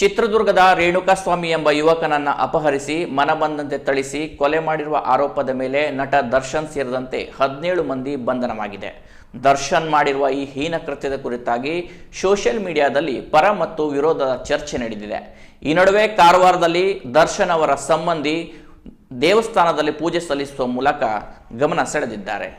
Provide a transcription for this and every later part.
ಚಿತ್ರದುರ್ಗದ ರೇಣುಕಾಸ್ವಾಮಿ ಎಂಬ ಯುವಕನನ್ನ ಅಪಹರಿಸಿ ಮನಬಂದಂತೆ ಥಳಿಸಿ, ಕೊಲೆ ಮಾಡಿರುವ ಆರೋಪದ ಮೇಲೆ ನಟ ದರ್ಶನ್ ಸೇರಿದಂತೆ ಹದಿನೇಳು ಮಂದಿ ಬಂಧನವಾಗಿದೆ. ದರ್ಶನ್ ಮಾಡಿರುವ ಈ ಹೀನ ಕೃತ್ಯದ ಕುರಿತಾಗಿ ಸೋಷಿಯಲ್ ಮೀಡಿಯಾದಲ್ಲಿ ಪರ ಮತ್ತು ವಿರೋಧದ ಚರ್ಚೆ ನಡೆದಿದೆ. ಈ ನಡುವೆ ಕಾರವಾರದಲ್ಲಿ ದರ್ಶನ್ ಅವರ ಸಂಬಂಧಿ ದೇವಸ್ಥಾನದಲ್ಲಿ ಪೂಜೆ ಸಲ್ಲಿಸುವ ಮೂಲಕ ಗಮನ ಸೆಳೆದಿದ್ದಾರೆ.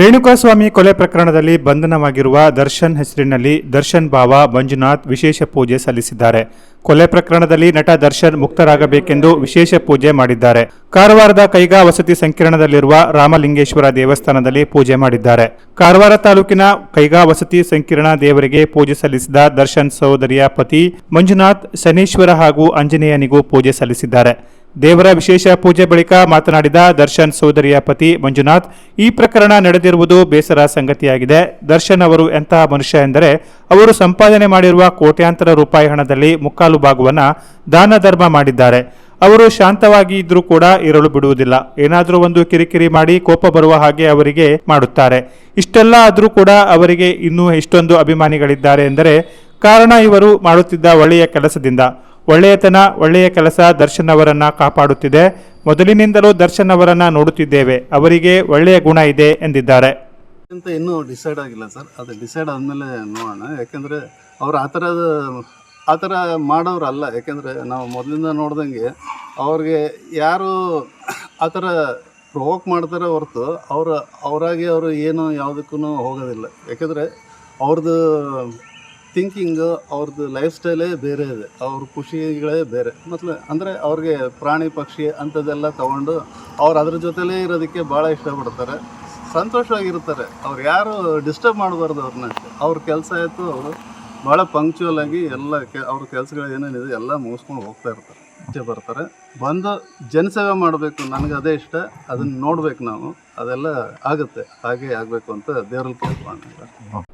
ರೇಣುಕಾಸ್ವಾಮಿ ಕೊಲೆ ಪ್ರಕರಣದಲ್ಲಿ ಬಂಧನವಾಗಿರುವ ದರ್ಶನ್ ಹೆಸರಿನಲ್ಲಿ ದರ್ಶನ್ ಭಾವ ಮಂಜುನಾಥ್ ವಿಶೇಷ ಪೂಜೆ ಸಲ್ಲಿಸಿದ್ದಾರೆ. ಕೊಲೆ ಪ್ರಕರಣದಲ್ಲಿ ನಟ ದರ್ಶನ್ ಮುಕ್ತರಾಗಬೇಕೆಂದು ವಿಶೇಷ ಪೂಜೆ ಮಾಡಿದ್ದಾರೆ. ಕಾರವಾರದ ಕೈಗಾ ವಸತಿ ಸಂಕೀರ್ಣದಲ್ಲಿರುವ ರಾಮಲಿಂಗೇಶ್ವರ ದೇವಸ್ಥಾನದಲ್ಲಿ ಪೂಜೆ ಮಾಡಿದ್ದಾರೆ. ಕಾರವಾರ ತಾಲೂಕಿನ ಕೈಗಾ ವಸತಿ ಸಂಕೀರ್ಣ ದೇವರಿಗೆ ಪೂಜೆ ಸಲ್ಲಿಸಿದ ದರ್ಶನ್ ಸಹೋದರಿಯ ಪತಿ ಮಂಜುನಾಥ್ ಶನೀಶ್ವರ ಹಾಗೂ ಆಂಜನೇಯನಿಗೂ ಪೂಜೆ ಸಲ್ಲಿಸಿದ್ದಾರೆ. ದೇವರ ವಿಶೇಷ ಪೂಜೆ ಬಳಿಕ ಮಾತನಾಡಿದ ದರ್ಶನ್ ಸೋದರಿಯ ಪತಿ ಮಂಜುನಾಥ್, ಈ ಪ್ರಕರಣ ನಡೆದಿರುವುದು ಬೇಸರ ಸಂಗತಿಯಾಗಿದೆ. ದರ್ಶನ್ ಅವರು ಎಂತಹ ಮನುಷ್ಯ ಎಂದರೆ, ಅವರು ಸಂಪಾದನೆ ಮಾಡಿರುವ ಕೋಟ್ಯಾಂತರ ರೂಪಾಯಿ ಹಣದಲ್ಲಿ ಮುಕ್ಕಾಲು ಭಾಗವನ್ನು ದಾನ ಧರ್ಮ ಮಾಡಿದ್ದಾರೆ. ಅವರು ಶಾಂತವಾಗಿ ಇದ್ರೂ ಕೂಡ ಇರಲು ಬಿಡುವುದಿಲ್ಲ. ಏನಾದರೂ ಒಂದು ಕಿರಿಕಿರಿ ಮಾಡಿ ಕೋಪ ಬರುವ ಹಾಗೆ ಅವರಿಗೆ ಮಾಡುತ್ತಾರೆ. ಇಷ್ಟೆಲ್ಲ ಆದರೂ ಕೂಡ ಅವರಿಗೆ ಇನ್ನೂ ಎಷ್ಟೊಂದು ಅಭಿಮಾನಿಗಳಿದ್ದಾರೆ ಎಂದರೆ ಕಾರಣ ಇವರು ಮಾಡುತ್ತಿದ್ದ ಒಳ್ಳೆಯ ಕೆಲಸದಿಂದ. ಒಳ್ಳೆಯತನ, ಒಳ್ಳೆಯ ಕೆಲಸ ದರ್ಶನ್ ಅವರನ್ನ ಕಾಪಾಡುತ್ತಿದೆ. ಮೊದಲಿನಿಂದಲೂ ದರ್ಶನ್ ಅವರನ್ನ ನೋಡುತ್ತಿದ್ದೇವೆ. ಅವರಿಗೆ ಒಳ್ಳೆಯ ಗುಣ ಇದೆ ಎಂದಿದ್ದಾರೆ. ಅಂತ ಇನ್ನೂ ಡಿಸೈಡ್ ಆಗಿಲ್ಲ ಸರ್. ಅದು ಡಿಸೈಡ್ ಆದಮೇಲೆ ನೋಡೋಣ. ಯಾಕೆಂದರೆ ಅವ್ರು ಆ ಥರದ, ಆ ಥರ ಮಾಡೋರು ಅಲ್ಲ ಯಾಕೆಂದರೆ ನಾವು ಮೊದಲಿಂದ ನೋಡ್ದಂಗೆ ಅವ್ರಿಗೆ ಯಾರು ಆ ಥರ ಪ್ರೊವೋಕ್ ಮಾಡ್ತಾರೆ ಹೊರತು ಅವರು, ಅವರಾಗಿ ಅವರು ಏನು ಯಾವುದಕ್ಕೂ ಹೋಗೋದಿಲ್ಲ. ಯಾಕೆಂದರೆ ಅವ್ರದ್ದು ಥಿಂಕಿಂಗು ಅವ್ರದ್ದು ಲೈಫ್ ಸ್ಟೈಲೇ ಬೇರೆ ಇದೆ. ಅವ್ರ ಖುಷಿಗಳೇ ಬೇರೆ. ಮತ್ತು ಅಂದರೆ ಅವ್ರಿಗೆ ಪ್ರಾಣಿ, ಪಕ್ಷಿ ಅಂಥದ್ದೆಲ್ಲ ತೊಗೊಂಡು ಅವ್ರು ಅದ್ರ ಜೊತೆಲೇ ಇರೋದಕ್ಕೆ ಭಾಳ ಇಷ್ಟಪಡ್ತಾರೆ. ಸಂತೋಷವಾಗಿರ್ತಾರೆ. ಅವ್ರು ಯಾರು ಡಿಸ್ಟರ್ಬ್ ಮಾಡಬಾರ್ದು ಅವ್ರನ್ನ ಅವ್ರ ಕೆಲಸ ಆಯಿತು, ಅವರು ಭಾಳ ಪಂಕ್ಚುವಲ್ ಆಗಿ ಎಲ್ಲ ಕೆ, ಅವ್ರ ಕೆಲಸಗಳು ಏನೇನಿದೆ ಎಲ್ಲ ಮುಗಿಸ್ಕೊಂಡು ಹೋಗ್ತಾ ಇರ್ತಾರೆ. ಇಷ್ಟೇ ಬರ್ತಾರೆ. ಬಂದು ಜನಸೇವೆ ಮಾಡಬೇಕು ನನಗೆ ಅದೇ ಇಷ್ಟ. ಅದನ್ನು ನೋಡ್ಬೇಕು ನಾವು. ಅದೆಲ್ಲ ಆಗುತ್ತೆ. ಹಾಗೆ ಆಗಬೇಕು ಅಂತ ದೇವ್ರಲ್ಲಿ ಕೇಳ್ಕೊಂಡು